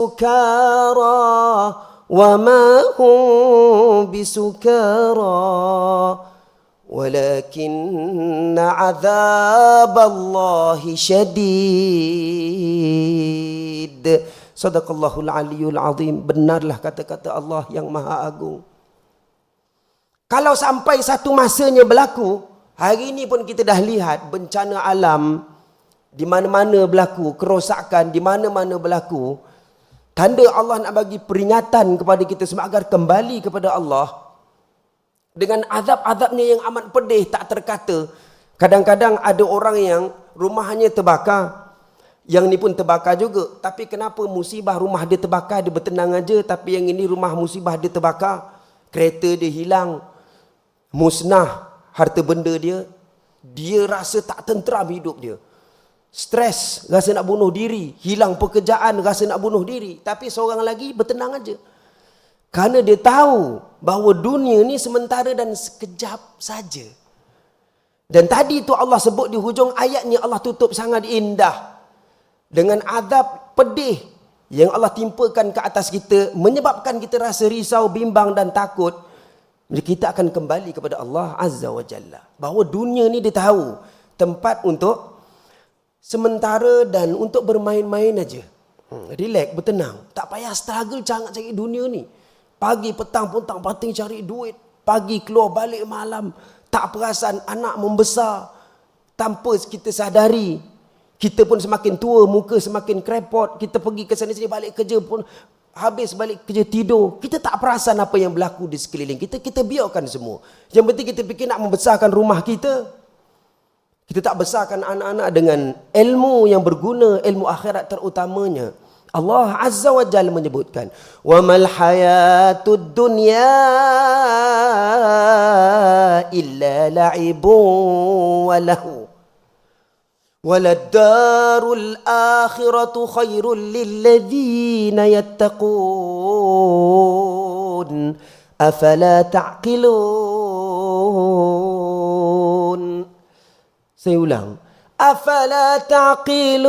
سكارى وما هم بسكارى ولكن عذاب الله شديد صدق الله العلي العظيم benarlah kata-kata Allah yang maha agung kalau sampai satu masanya berlaku hari ini pun kita dah lihat bencana alam di mana-mana berlaku kerosakan di mana-mana berlaku tanda Allah nak bagi peringatan kepada kita semua agar kembali kepada Allah dengan azab-azabnya yang amat pedih tak terkata. Kadang-kadang ada orang yang rumahnya terbakar. Yang ni pun terbakar juga. Tapi kenapa musibah rumah dia terbakar, dia bertenang aja. Tapi yang ini rumah musibah dia terbakar. Kereta dia hilang. Musnah harta benda dia. Dia rasa tak tenteram hidup dia. Stres, rasa nak bunuh diri. Hilang pekerjaan, rasa nak bunuh diri. Tapi seorang lagi bertenang aja. Kerana dia tahu bahawa dunia ni sementara dan sekejap saja. Dan tadi tu Allah sebut di hujung ayat ni Allah tutup sangat indah. Dengan azab pedih yang Allah timpakan ke atas kita. Menyebabkan kita rasa risau, bimbang dan takut. Kita akan kembali kepada Allah Azza wa Jalla. Bahawa dunia ni dia tahu tempat untuk sementara dan untuk bermain-main aja. Hmm, relax, bertenang. Tak payah struggle sangat cari dunia ni. Pagi petang petang pating cari duit. Pagi keluar balik malam. Tak perasan anak membesar. Tanpa kita sadari. Kita pun semakin tua, muka semakin krepot. Kita pergi ke sana sini balik kerja pun habis balik kerja tidur. Kita tak perasan apa yang berlaku di sekeliling kita. Kita biarkan semua. Yang penting kita fikir nak membesarkan rumah kita. Kita tak besarkan anak-anak dengan ilmu yang berguna, ilmu akhirat terutamanya. Allah Azza wa Jalla menyebutkan wa mal hayatud dunya illa la'ibun wa lahu. Waladdarul akhiratu khairul lilladzina yattaqun saya ulang. Afala taqilun?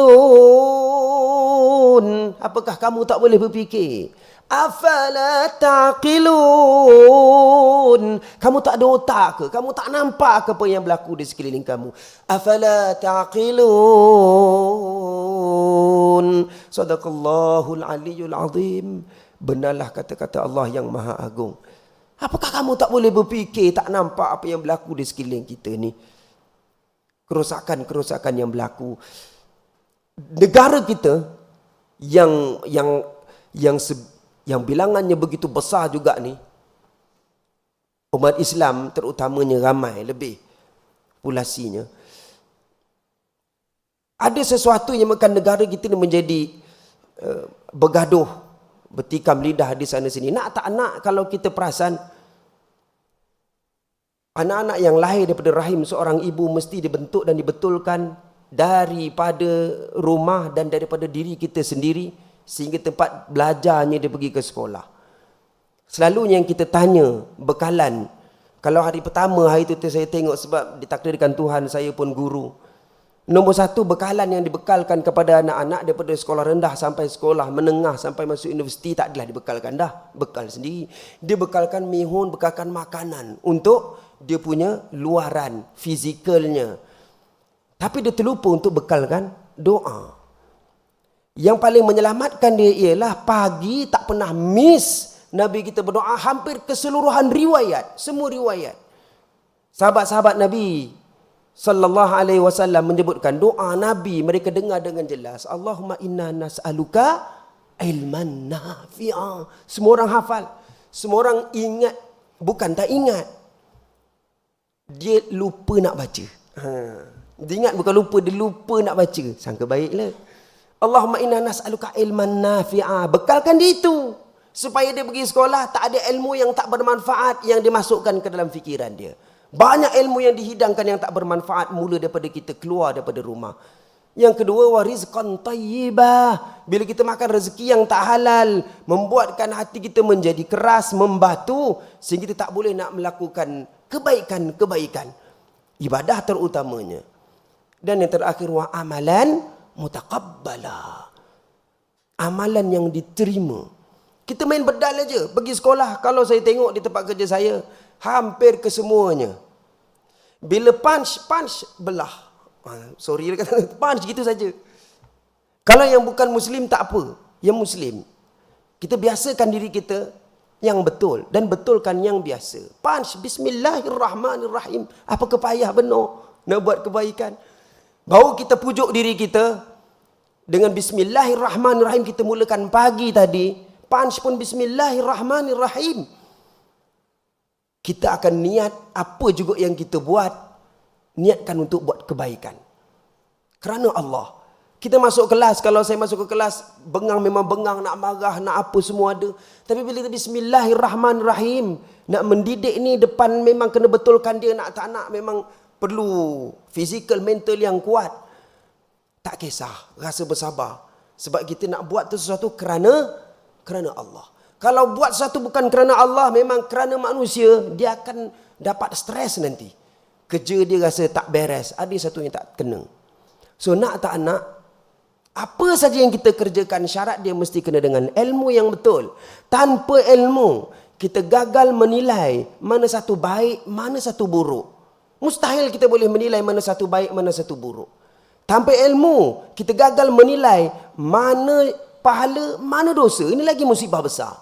Apakah kamu tak boleh berfikir? Afala taqilun? Kamu tak ada otak ke? Kamu tak nampak ke apa yang berlaku di sekeliling kamu? Afala taqilun? Sadaqallahul aliyul azim. Benarlah kata-kata Allah yang maha agung. Apakah kamu tak boleh berfikir tak nampak apa yang berlaku di sekeliling kita ni kerosakan-kerosakan yang berlaku. Negara kita yang yang yang se, yang bilangannya begitu besar juga ni umat Islam terutamanya ramai lebih populasinya. Ada sesuatu yang menyebabkan negara kita ni menjadi uh, bergaduh, bertikam lidah di sana sini. Nak tak nak kalau kita perasan Anak-anak yang lahir daripada rahim seorang ibu mesti dibentuk dan dibetulkan daripada rumah dan daripada diri kita sendiri sehingga tempat belajarnya dia pergi ke sekolah. Selalunya yang kita tanya bekalan. Kalau hari pertama hari itu saya tengok sebab ditakdirkan Tuhan saya pun guru. Nombor satu bekalan yang dibekalkan kepada anak-anak daripada sekolah rendah sampai sekolah menengah sampai masuk universiti tak adalah dibekalkan dah. Bekal sendiri. Dia bekalkan mihun, bekalkan makanan untuk dia punya luaran fizikalnya. Tapi dia terlupa untuk bekalkan doa. Yang paling menyelamatkan dia ialah pagi tak pernah miss Nabi kita berdoa hampir keseluruhan riwayat, semua riwayat. Sahabat-sahabat Nabi sallallahu alaihi wasallam menyebutkan doa Nabi mereka dengar dengan jelas. Allahumma inna nas'aluka ilman nafi'a. Semua orang hafal. Semua orang ingat bukan tak ingat dia lupa nak baca. Ha. Dia ingat bukan lupa, dia lupa nak baca. Sangka baiklah. Allahumma inna nas'aluka ilman nafi'a. Bekalkan dia itu. Supaya dia pergi sekolah, tak ada ilmu yang tak bermanfaat yang dimasukkan ke dalam fikiran dia. Banyak ilmu yang dihidangkan yang tak bermanfaat mula daripada kita keluar daripada rumah. Yang kedua, warizqan tayyibah. Bila kita makan rezeki yang tak halal, membuatkan hati kita menjadi keras, membatu, sehingga kita tak boleh nak melakukan kebaikan-kebaikan. Ibadah terutamanya. Dan yang terakhir wa amalan mutaqabbala. amalan yang diterima. Kita main bedal aja, pergi sekolah. Kalau saya tengok di tempat kerja saya, hampir kesemuanya. Bila punch, punch belah. Ha, sorry kata, punch gitu saja. Kalau yang bukan Muslim tak apa. Yang Muslim. Kita biasakan diri kita yang betul. Dan betulkan yang biasa. Punch, bismillahirrahmanirrahim. Apa kepayah benar nak buat kebaikan. Baru kita pujuk diri kita. Dengan bismillahirrahmanirrahim kita mulakan pagi tadi punch pun bismillahirrahmanirrahim. Kita akan niat apa juga yang kita buat, niatkan untuk buat kebaikan. Kerana Allah. Kita masuk kelas, kalau saya masuk ke kelas, bengang memang bengang, nak marah, nak apa semua ada. Tapi bila kita bismillahirrahmanirrahim, nak mendidik ni depan memang kena betulkan dia, nak tak nak memang perlu fizikal, mental yang kuat. Tak kisah, rasa bersabar. Sebab kita nak buat tu sesuatu kerana kerana Allah. Kalau buat sesuatu bukan kerana Allah, memang kerana manusia, dia akan dapat stres nanti. Kerja dia rasa tak beres, ada satu yang tak kena. So nak tak nak, apa saja yang kita kerjakan, syarat dia mesti kena dengan ilmu yang betul. Tanpa ilmu, kita gagal menilai mana satu baik, mana satu buruk. Mustahil kita boleh menilai mana satu baik, mana satu buruk. Tanpa ilmu, kita gagal menilai mana pahala, mana dosa. Ini lagi musibah besar.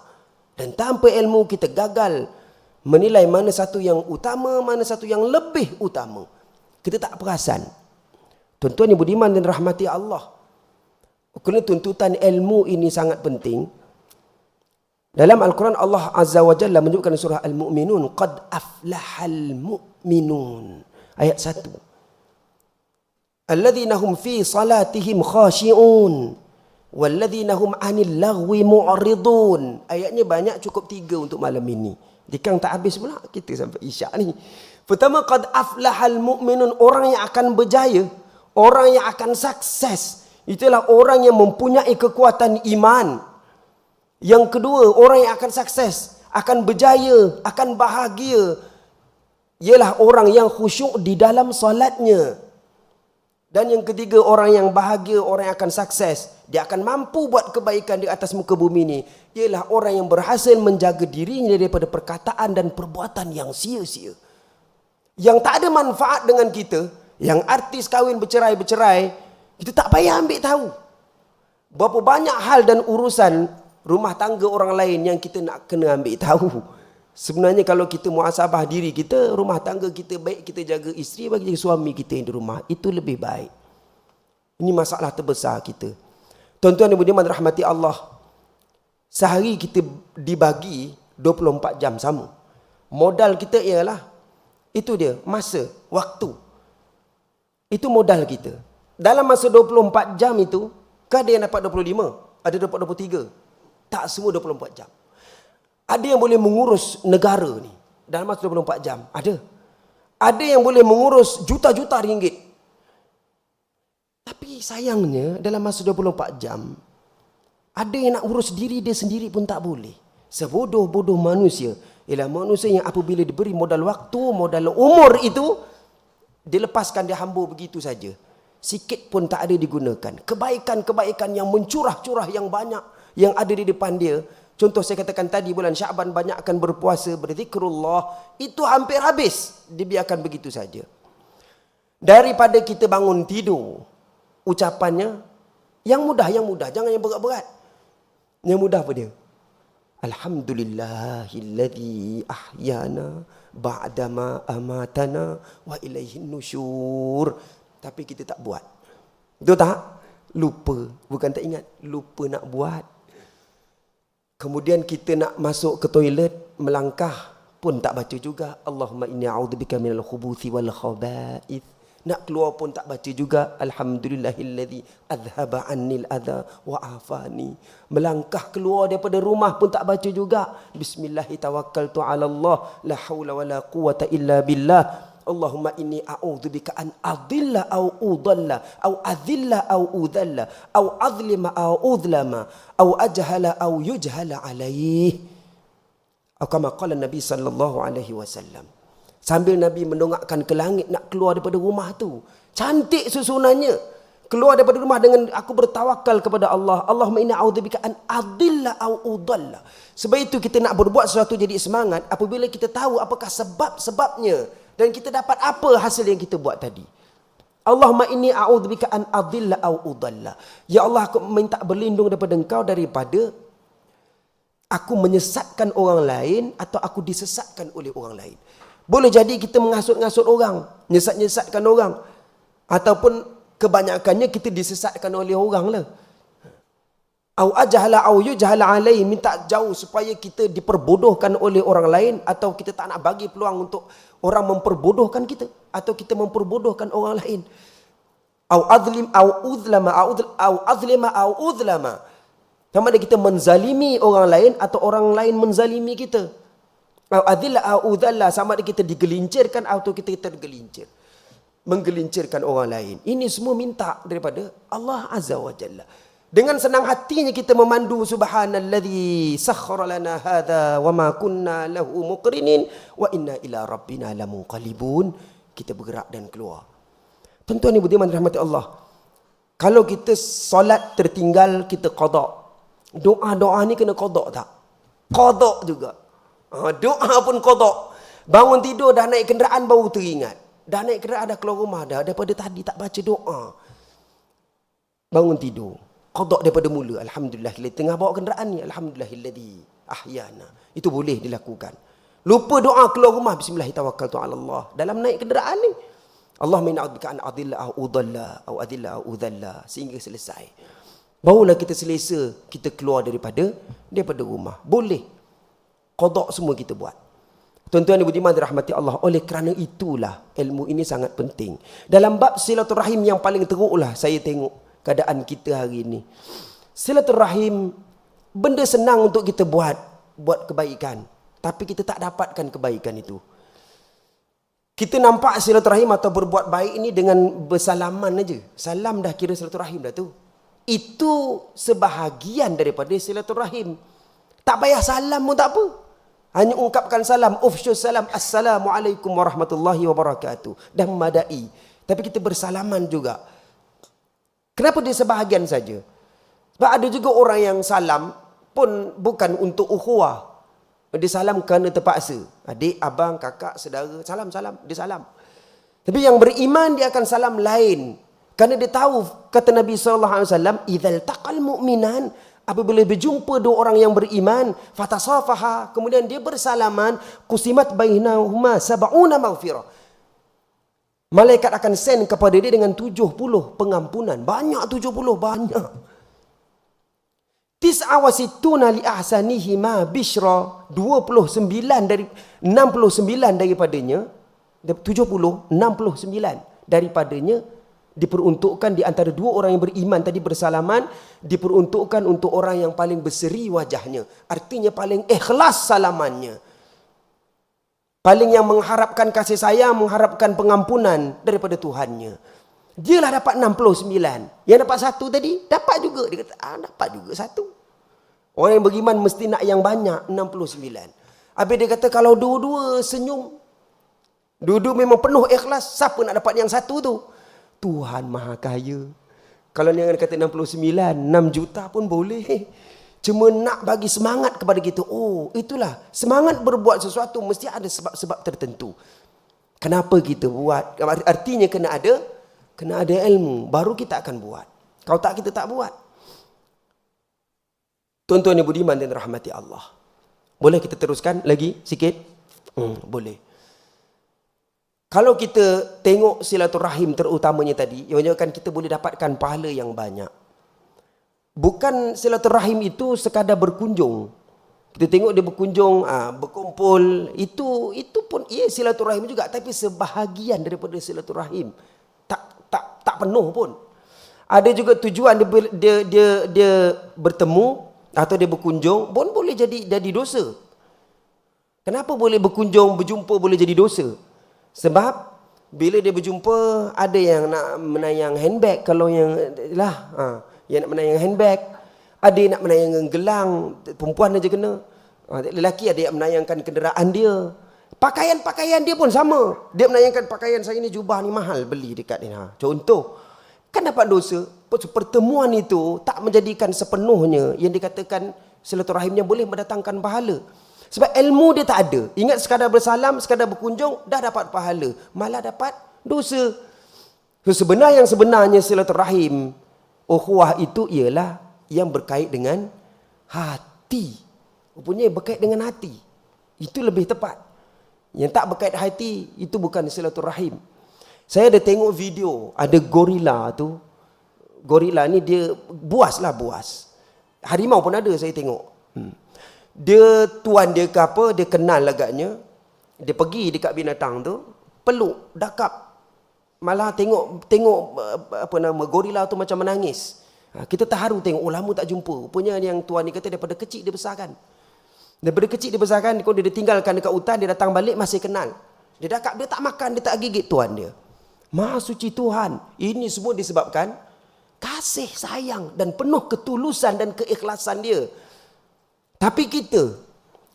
Dan tanpa ilmu kita gagal menilai mana satu yang utama, mana satu yang lebih utama. Kita tak perasan. Tuan-tuan yang budiman dan rahmati Allah. Kerana tuntutan ilmu ini sangat penting. Dalam Al-Quran Allah Azza wa Jalla menyebutkan surah Al-Mu'minun. Qad aflahal mu'minun. Ayat 1. Alladhina hum fi salatihim khashi'un. Walladzina hum 'anil lagwi mu'ridun. Ayatnya banyak cukup tiga untuk malam ini. Dikang tak habis pula kita sampai Isyak ni. Pertama qad aflahal mu'minun orang yang akan berjaya, orang yang akan sukses. Itulah orang yang mempunyai kekuatan iman. Yang kedua, orang yang akan sukses, akan berjaya, akan bahagia ialah orang yang khusyuk di dalam solatnya. Dan yang ketiga orang yang bahagia, orang yang akan sukses, dia akan mampu buat kebaikan di atas muka bumi ini. Ialah orang yang berhasil menjaga dirinya daripada perkataan dan perbuatan yang sia-sia. Yang tak ada manfaat dengan kita, yang artis kahwin bercerai-bercerai, kita tak payah ambil tahu. Berapa banyak hal dan urusan rumah tangga orang lain yang kita nak kena ambil tahu. Sebenarnya kalau kita muasabah diri kita, rumah tangga kita baik kita jaga isteri bagi jaga suami kita yang di rumah, itu lebih baik. Ini masalah terbesar kita. Tuan-tuan dan puan rahmati Allah. Sehari kita dibagi 24 jam sama. Modal kita ialah itu dia, masa, waktu. Itu modal kita. Dalam masa 24 jam itu, kan ada yang dapat 25, ada dapat 23. Tak semua 24 jam. Ada yang boleh mengurus negara ni dalam masa 24 jam. Ada. Ada yang boleh mengurus juta-juta ringgit. Tapi sayangnya dalam masa 24 jam ada yang nak urus diri dia sendiri pun tak boleh. Sebodoh-bodoh manusia ialah manusia yang apabila diberi modal waktu, modal umur itu dilepaskan dia hamba begitu saja. Sikit pun tak ada digunakan. Kebaikan-kebaikan yang mencurah-curah yang banyak yang ada di depan dia Contoh saya katakan tadi bulan Syaban banyak akan berpuasa, berzikrullah, itu hampir habis. Dibiarkan begitu saja. Daripada kita bangun tidur, ucapannya yang mudah, yang mudah, jangan yang berat-berat. Yang mudah apa dia? Alhamdulillahilladzi ahyana ba'dama amatana wa ilaihin nusyur. Tapi kita tak buat. Betul tak? Lupa. Bukan tak ingat. Lupa nak buat. Kemudian kita nak masuk ke toilet, melangkah pun tak baca juga. Allahumma inni a'udzubika minal khubuthi wal khaba'ith. Nak keluar pun tak baca juga. Alhamdulillahilladzi adhaba annil adha wa afani. Melangkah keluar daripada rumah pun tak baca juga. Bismillahirrahmanirrahim. Allah. La hawla wa la quwata illa billah. Allahumma inni a'udzubika an adilla au udalla au adilla au udalla au adlima au udlama au ajhala au yujhala alaih. Atau kama qala Nabi sallallahu alaihi wasallam. Sambil Nabi mendongakkan ke langit nak keluar daripada rumah tu. Cantik susunannya. keluar daripada rumah dengan aku bertawakal kepada Allah. Allahumma inna a'udzubika an adilla au udalla. Sebab itu kita nak berbuat sesuatu jadi semangat apabila kita tahu apakah sebab-sebabnya dan kita dapat apa hasil yang kita buat tadi. Allahumma inni a'udzubika an adilla au udalla. Ya Allah aku minta berlindung daripada engkau daripada aku menyesatkan orang lain atau aku disesatkan oleh orang lain. Boleh jadi kita mengasut-ngasut orang, nyesat-nyesatkan orang ataupun kebanyakannya kita disesatkan oleh orang lah. Au ajhala au yujhala alai minta jauh supaya kita diperbodohkan oleh orang lain atau kita tak nak bagi peluang untuk orang memperbodohkan kita atau kita memperbodohkan orang lain. Au adlim au udlama au au adlima au udlama. Sama ada kita menzalimi orang lain atau orang lain menzalimi kita. Au adilla au udalla sama ada kita digelincirkan atau kita tergelincir menggelincirkan orang lain. Ini semua minta daripada Allah Azza wa Jalla. Dengan senang hatinya kita memandu subhanalladzi sakhkhara lana hadha wa ma kunna lahu muqrinin wa inna ila rabbina lamunqalibun. Kita bergerak dan keluar. Tuan-tuan ibu diman rahmati Allah. Kalau kita solat tertinggal kita qada. Doa-doa ni kena qada tak? Qada juga. Ha, doa pun qada. Bangun tidur dah naik kenderaan baru teringat. Dah naik kereta ada keluar rumah dah. Daripada tadi tak baca doa. Bangun tidur. Qadok daripada mula. Alhamdulillah. Tengah bawa kenderaan ni. Alhamdulillah. Ahyana. Itu boleh dilakukan. Lupa doa keluar rumah. Bismillahirrahmanirrahim. Dalam naik kenderaan ni. Allah mina'udbika an adilla au udalla au adilla au udalla. Sehingga selesai. Barulah kita selesa. Kita keluar daripada daripada rumah. Boleh. Qadok semua kita buat. Tuan-tuan ibu diman dirahmati Allah. Oleh kerana itulah ilmu ini sangat penting. Dalam bab silaturahim yang paling teruklah saya tengok keadaan kita hari ini. Silaturahim benda senang untuk kita buat buat kebaikan. Tapi kita tak dapatkan kebaikan itu. Kita nampak silaturahim atau berbuat baik ini dengan bersalaman aja. Salam dah kira silaturahim dah tu. Itu sebahagian daripada silaturahim. Tak payah salam pun tak apa. Hanya ungkapkan salam, ufsyus salam, assalamualaikum warahmatullahi wabarakatuh. Dan memadai. Tapi kita bersalaman juga. Kenapa dia sebahagian saja? Sebab ada juga orang yang salam pun bukan untuk ukhuwah. Dia salam kerana terpaksa. Adik, abang, kakak, saudara, salam, salam. Dia salam. Tapi yang beriman dia akan salam lain. Kerana dia tahu kata Nabi SAW, "Idzal taqal mu'minan, apabila berjumpa dua orang yang beriman, fatasafaha, kemudian dia bersalaman, kusimat bainahuma sab'una maghfirah malaikat akan send kepada dia dengan 70 pengampunan. Banyak 70 banyak. Tis'awasituna li ahsanihi ma bishra. 29 dari 69 daripadanya 70 69 daripadanya diperuntukkan di antara dua orang yang beriman tadi bersalaman diperuntukkan untuk orang yang paling berseri wajahnya. Artinya paling ikhlas salamannya paling yang mengharapkan kasih sayang mengharapkan pengampunan daripada Tuhannya. Dialah dapat 69 yang dapat satu tadi dapat juga. Dia kata ah, dapat juga satu. Orang yang beriman mesti nak yang banyak 69 habis dia kata kalau dua-dua senyum dua-dua memang penuh ikhlas siapa nak dapat yang satu tu? Tuhan Maha Kaya. Kalau ni kata 69, 6 juta pun boleh. Cuma nak bagi semangat kepada kita. Oh, itulah. Semangat berbuat sesuatu mesti ada sebab-sebab tertentu. Kenapa kita buat? Artinya kena ada kena ada ilmu. Baru kita akan buat. Kalau tak, kita tak buat. Tuan-tuan ibu diman dan rahmati Allah. Boleh kita teruskan lagi sikit? Hmm, boleh. Kalau kita tengok silaturahim terutamanya tadi, yang menyebabkan kita boleh dapatkan pahala yang banyak. Bukan silaturahim itu sekadar berkunjung. Kita tengok dia berkunjung, ah, berkumpul, itu itu pun ia silaturahim juga, tapi sebahagian daripada silaturahim. Tak tak tak penuh pun. Ada juga tujuan dia dia dia, dia bertemu atau dia berkunjung pun boleh jadi jadi dosa. Kenapa boleh berkunjung, berjumpa boleh jadi dosa? Sebab bila dia berjumpa ada yang nak menayang handbag kalau yang lah ha, yang nak menayang handbag ada yang nak menayang gelang perempuan aja kena ha, lelaki ada yang menayangkan kenderaan dia pakaian-pakaian dia pun sama dia menayangkan pakaian saya ni jubah ni mahal beli dekat ni ha. contoh Kan dapat dosa. Pertemuan itu tak menjadikan sepenuhnya yang dikatakan silaturahimnya boleh mendatangkan pahala. Sebab ilmu dia tak ada. Ingat sekadar bersalam, sekadar berkunjung, dah dapat pahala. Malah dapat dosa. So, sebenar yang sebenarnya silaturahim, ukhuwah itu ialah yang berkait dengan hati. Rupanya berkait dengan hati. Itu lebih tepat. Yang tak berkait hati, itu bukan silaturahim. Saya ada tengok video, ada gorila tu. Gorila ni dia buas lah buas. Harimau pun ada saya tengok. Hmm. Dia tuan dia ke apa, dia kenal agaknya. Dia pergi dekat binatang tu, peluk, dakap. Malah tengok tengok apa nama gorila tu macam menangis. Ha, kita terharu tengok, oh lama tak jumpa. Rupanya yang tuan ni kata daripada kecil dia besarkan. Daripada kecil dia besarkan, kalau dia ditinggalkan dekat hutan, dia datang balik masih kenal. Dia dakap, dia tak makan, dia tak gigit tuan dia. Maha suci Tuhan. Ini semua disebabkan kasih sayang dan penuh ketulusan dan keikhlasan dia. Tapi kita,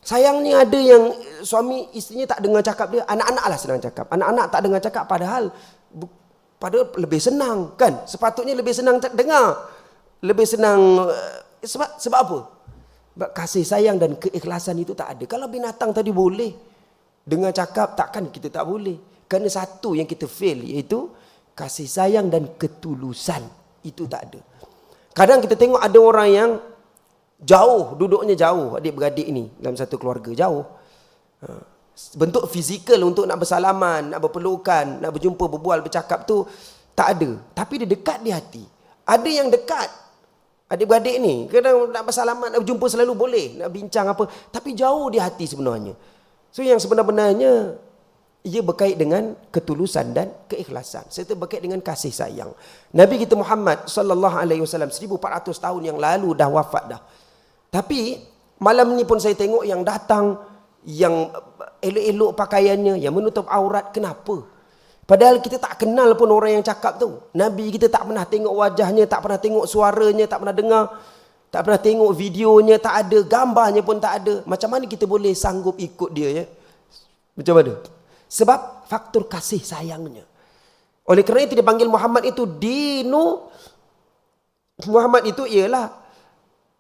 sayangnya ada yang suami isterinya tak dengar cakap dia, anak-anak lah senang cakap. Anak-anak tak dengar cakap padahal padahal lebih senang kan? Sepatutnya lebih senang dengar. Lebih senang eh, sebab sebab apa? Sebab kasih sayang dan keikhlasan itu tak ada. Kalau binatang tadi boleh dengar cakap takkan kita tak boleh. Kerana satu yang kita fail iaitu kasih sayang dan ketulusan. Itu tak ada. Kadang kita tengok ada orang yang jauh, duduknya jauh adik-beradik ni dalam satu keluarga jauh. Ha. Bentuk fizikal untuk nak bersalaman, nak berpelukan, nak berjumpa, berbual, bercakap tu tak ada. Tapi dia dekat di hati. Ada yang dekat adik-beradik ni. Kadang nak bersalaman, nak berjumpa selalu boleh. Nak bincang apa. Tapi jauh di hati sebenarnya. So yang sebenar-benarnya ia berkait dengan ketulusan dan keikhlasan serta berkait dengan kasih sayang. Nabi kita Muhammad sallallahu alaihi wasallam 1400 tahun yang lalu dah wafat dah. Tapi malam ni pun saya tengok yang datang yang elok-elok pakaiannya yang menutup aurat kenapa? Padahal kita tak kenal pun orang yang cakap tu. Nabi kita tak pernah tengok wajahnya, tak pernah tengok suaranya, tak pernah dengar, tak pernah tengok videonya, tak ada gambarnya pun tak ada. Macam mana kita boleh sanggup ikut dia ya? Macam mana? Sebab faktor kasih sayangnya. Oleh kerana itu dipanggil Muhammad itu dinu. Muhammad itu ialah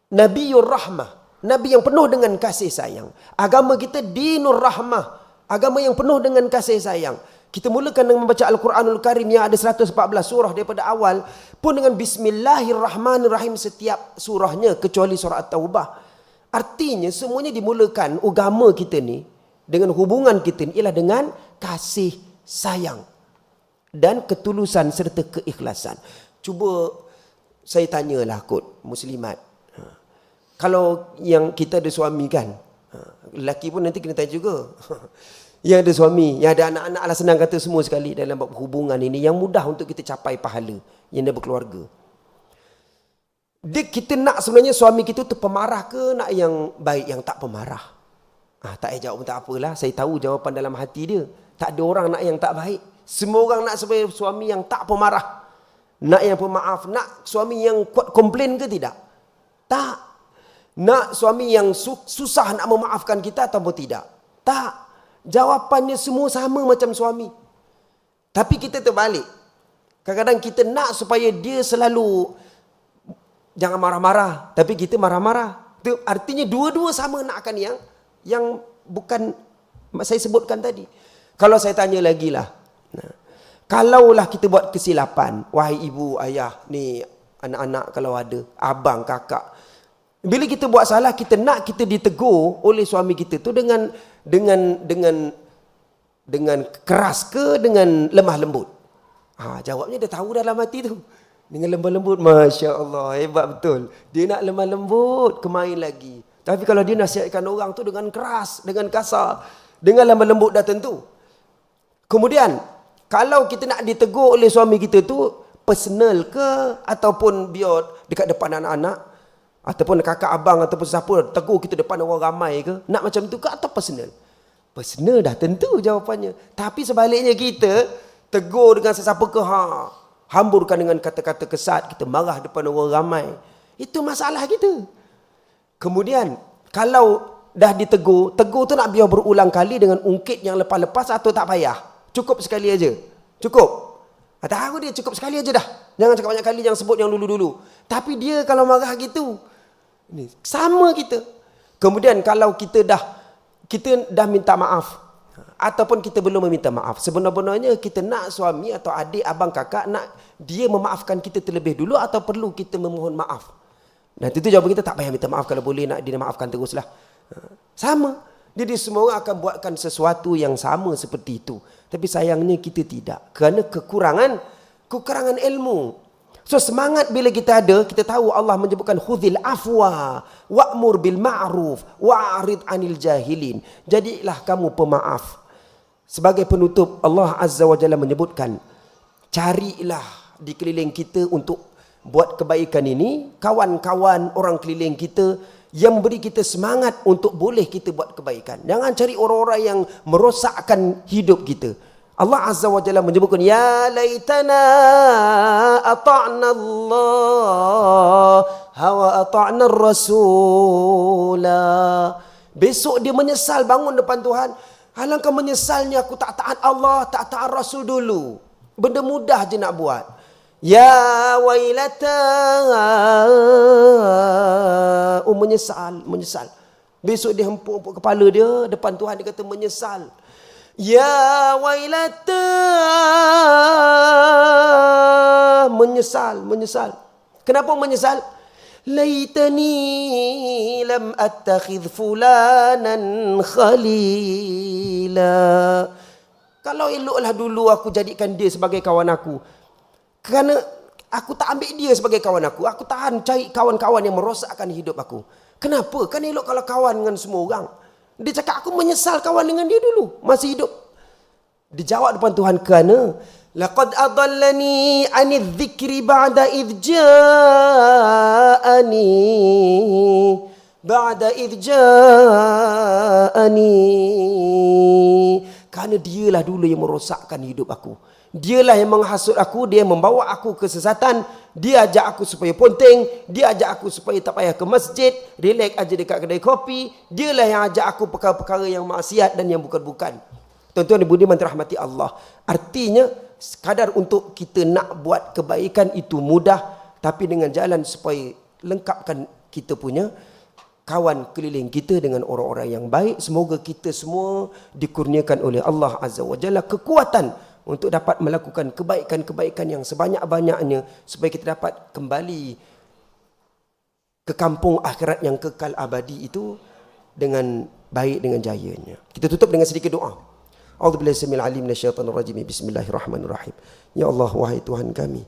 Nabiul Rahmah. Nabi yang penuh dengan kasih sayang. Agama kita dinur rahmah. Agama yang penuh dengan kasih sayang. Kita mulakan dengan membaca Al-Quranul Karim yang ada 114 surah daripada awal. Pun dengan Bismillahirrahmanirrahim setiap surahnya kecuali surah At-Taubah. Artinya semuanya dimulakan agama kita ni dengan hubungan kita ialah dengan kasih sayang dan ketulusan serta keikhlasan. Cuba saya tanyalah kot muslimat. Kalau yang kita ada suami kan, ha, lelaki pun nanti kena tanya juga. Yang ada suami, yang ada anak-anak lah senang kata semua sekali dalam hubungan ini yang mudah untuk kita capai pahala yang ada berkeluarga. Dia kita nak sebenarnya suami kita tu pemarah ke nak yang baik yang tak pemarah? Ah, tak payah jawab pun tak apalah. Saya tahu jawapan dalam hati dia. Tak ada orang nak yang tak baik. Semua orang nak sebagai suami yang tak pemarah. Nak yang pemaaf. Nak suami yang kuat komplain ke tidak? Tak. Nak suami yang susah nak memaafkan kita atau tidak? Tak. Jawapannya semua sama macam suami. Tapi kita terbalik. Kadang-kadang kita nak supaya dia selalu jangan marah-marah. Tapi kita marah-marah. Artinya dua-dua sama nakkan yang yang bukan saya sebutkan tadi. Kalau saya tanya lagi lah. Kalaulah kita buat kesilapan. Wahai ibu, ayah, ni anak-anak kalau ada. Abang, kakak. Bila kita buat salah, kita nak kita ditegur oleh suami kita tu dengan dengan dengan dengan keras ke dengan lemah lembut. Ha, jawabnya dia tahu dalam hati tu. Dengan lemah lembut, Masya Allah, hebat betul. Dia nak lemah lembut, kemain lagi. Tapi kalau dia nasihatkan orang tu dengan keras, dengan kasar, dengan lemah lembut dah tentu. Kemudian, kalau kita nak ditegur oleh suami kita tu, personal ke ataupun biar dekat depan anak-anak ataupun kakak abang ataupun siapa tegur kita depan orang ramai ke nak macam tu ke atau personal personal dah tentu jawapannya tapi sebaliknya kita tegur dengan sesiapa ke ha hamburkan dengan kata-kata kesat kita marah depan orang ramai itu masalah kita Kemudian kalau dah ditegur, tegur tu nak biar berulang kali dengan ungkit yang lepas-lepas atau tak payah. Cukup sekali aja. Cukup. Tahu dia cukup sekali aja dah. Jangan cakap banyak kali jangan sebut yang dulu-dulu. Tapi dia kalau marah gitu ni sama kita. Kemudian kalau kita dah kita dah minta maaf ataupun kita belum meminta maaf. Sebenar-benarnya kita nak suami atau adik, abang, kakak nak dia memaafkan kita terlebih dulu atau perlu kita memohon maaf. Dan itu jawapan kita tak payah minta maaf kalau boleh nak dia maafkan teruslah. Ha, sama. Jadi semua orang akan buatkan sesuatu yang sama seperti itu. Tapi sayangnya kita tidak. Kerana kekurangan kekurangan ilmu. So semangat bila kita ada, kita tahu Allah menyebutkan khudhil afwa wa'mur bil ma'ruf wa'rid anil jahilin. Jadilah kamu pemaaf. Sebagai penutup Allah Azza wa Jalla menyebutkan carilah di keliling kita untuk buat kebaikan ini, kawan-kawan orang keliling kita yang memberi kita semangat untuk boleh kita buat kebaikan. Jangan cari orang-orang yang merosakkan hidup kita. Allah Azza wa Jalla menyebutkan ya laitana ata'na Allah hawa ata'na rasula. Besok dia menyesal bangun depan Tuhan. Alangkah menyesalnya aku tak taat Allah tak taat Rasul dulu. Benda mudah je nak buat. Ya wailata oh menyesal menyesal. Besok dia hempuk kepala dia depan Tuhan dia kata menyesal Ya wailata menyesal menyesal. Kenapa menyesal? Laitani lam attakhidh fulanan khalila. Kalau eloklah dulu aku jadikan dia sebagai kawan aku. Kerana aku tak ambil dia sebagai kawan aku aku tahan cari kawan-kawan yang merosakkan hidup aku. Kenapa? Kan elok kalau kawan dengan semua orang dia cakap aku menyesal kawan dengan dia dulu. Masih hidup. Dijawab depan Tuhan kerana laqad adallani ani dzikri ba'da id ja'ani. Ba'da id ja'ani kerana dialah dulu yang merosakkan hidup aku. Dialah yang menghasut aku, dia membawa aku ke sesatan, dia ajak aku supaya ponteng, dia ajak aku supaya tak payah ke masjid, relax aja dekat kedai kopi, dialah yang ajak aku perkara-perkara yang maksiat dan yang bukan-bukan. Tuan-tuan dan budiman rahmati Allah. Artinya, sekadar untuk kita nak buat kebaikan itu mudah, tapi dengan jalan supaya lengkapkan kita punya kawan keliling kita dengan orang-orang yang baik. Semoga kita semua dikurniakan oleh Allah Azza wa Jalla kekuatan untuk dapat melakukan kebaikan-kebaikan yang sebanyak-banyaknya supaya kita dapat kembali ke kampung akhirat yang kekal abadi itu dengan baik dengan jayanya. Kita tutup dengan sedikit doa. A'udzubillahi samil alim minasyaitonir rajim. Bismillahirrahmanirrahim. Ya Allah wahai Tuhan kami,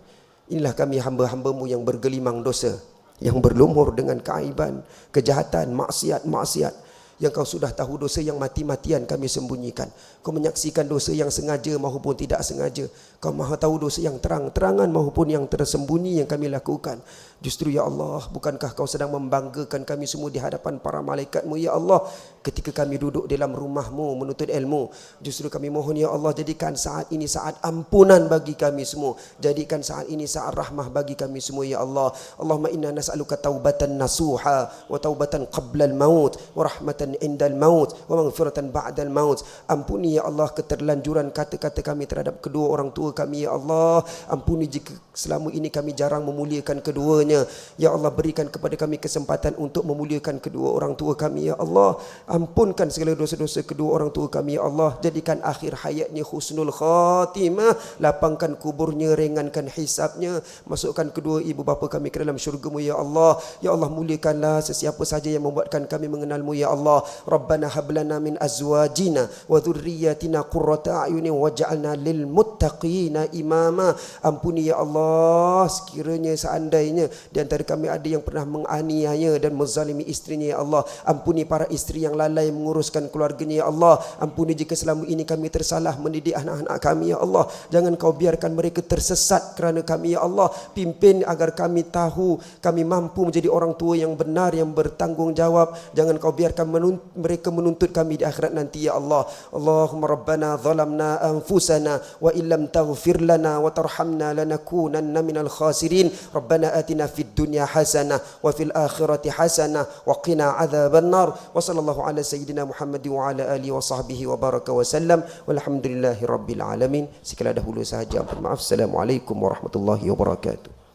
inilah kami hamba-hambamu yang bergelimang dosa, yang berlumur dengan keaiban, kejahatan, maksiat-maksiat yang kau sudah tahu dosa yang mati-matian kami sembunyikan. Kau menyaksikan dosa yang sengaja maupun tidak sengaja. Kau maha tahu dosa yang terang-terangan maupun yang tersembunyi yang kami lakukan. Justru ya Allah, bukankah kau sedang membanggakan kami semua di hadapan para malaikatmu ya Allah ketika kami duduk dalam rumahmu menuntut ilmu. Justru kami mohon ya Allah jadikan saat ini saat ampunan bagi kami semua. Jadikan saat ini saat rahmah bagi kami semua ya Allah. Allahumma inna nas'aluka taubatan nasuha wa taubatan qabla al-maut wa rahmatan indal maut wa maghfiratan ba'dal maut. Ampuni ya Allah keterlanjuran kata-kata kami terhadap kedua orang tua kami ya Allah. Ampuni jika selama ini kami jarang memuliakan keduanya Ya Allah berikan kepada kami kesempatan untuk memuliakan kedua orang tua kami Ya Allah ampunkan segala dosa-dosa kedua orang tua kami Ya Allah jadikan akhir hayatnya husnul khatimah. Lapangkan kuburnya ringankan hisapnya. Masukkan kedua ibu bapa kami ke dalam syurgamu Ya Allah. Ya Allah muliakanlah sesiapa saja yang membuatkan kami mengenalmu Ya Allah. Rabbana hablana min azwajina wa dhurriyyatina qurrata a'yunin waj'alna lil muttaqina imama. Ampuni Ya Allah sekiranya seandainya di antara kami ada yang pernah menganiaya dan menzalimi istrinya ya Allah. Ampuni para isteri yang lalai menguruskan keluarganya ya Allah ampuni jika selama ini kami tersalah mendidik anak-anak kami ya Allah jangan kau biarkan mereka tersesat kerana kami ya Allah pimpin agar kami tahu kami mampu menjadi orang tua yang benar yang bertanggungjawab jangan kau biarkan menunt mereka menuntut kami di akhirat nanti ya Allah Allahumma rabbana zalamna anfusana wa illam taghfir lana wa tarhamna lanakunanna minal khasirin rabbana atina في الدنيا حسنة وفي الآخرة حسنة وقنا عذاب النار وصلى الله ala sayyidina Muhammad wa ala alihi wa sahbihi wa baraka wa sallam walhamdulillahi rabbil alamin. Sekala dahulu sahaja. Maaf. Assalamualaikum warahmatullahi wabarakatuh.